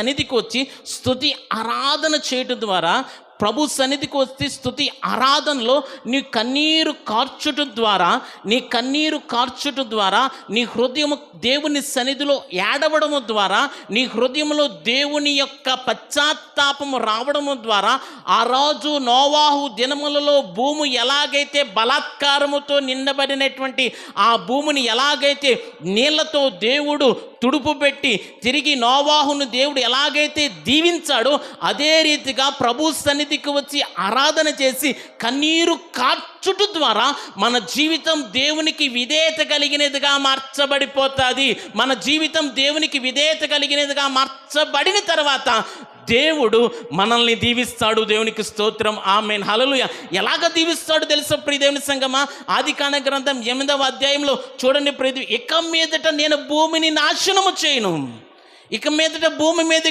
సన్నిధికి వచ్చి స్తుతి ఆరాధన చేయటం ద్వారా ప్రభు సన్నిధికి వచ్చి స్థుతి ఆరాధనలో నీ కన్నీరు కార్చుట ద్వారా నీ కన్నీరు కార్చుట ద్వారా నీ హృదయము దేవుని సన్నిధిలో ఏడవడము ద్వారా నీ హృదయంలో దేవుని యొక్క పశ్చాత్తాపము రావడము ద్వారా ఆ రాజు నోవాహు దినములలో భూమి ఎలాగైతే బలాత్కారముతో నిండబడినటువంటి ఆ భూమిని ఎలాగైతే నీళ్ళతో దేవుడు తుడుపు పెట్టి తిరిగి నోవాహును దేవుడు ఎలాగైతే దీవించాడో అదే రీతిగా ప్రభు సన్నిధికి వచ్చి ఆరాధన చేసి కన్నీరు కార్చుట ద్వారా మన జీవితం దేవునికి విధేయత కలిగినదిగా మార్చబడిపోతుంది. మన జీవితం దేవునికి విధేయత కలిగినదిగా మార్చబడిన తర్వాత దేవుడు మనల్ని దీవిస్తాడు. దేవునికి స్తోత్రం. ఆమెన్. హలలు ఎలాగ దీవిస్తాడు తెలుసా ప్రియ దేవుని సంగమా ఆది కాండ గ్రంథం ఎనిమిదవ అధ్యాయంలో చూడండి ప్రియ ఇక మీదట నేను భూమిని నాశనము చేయను. ఇక మీదట భూమి మీద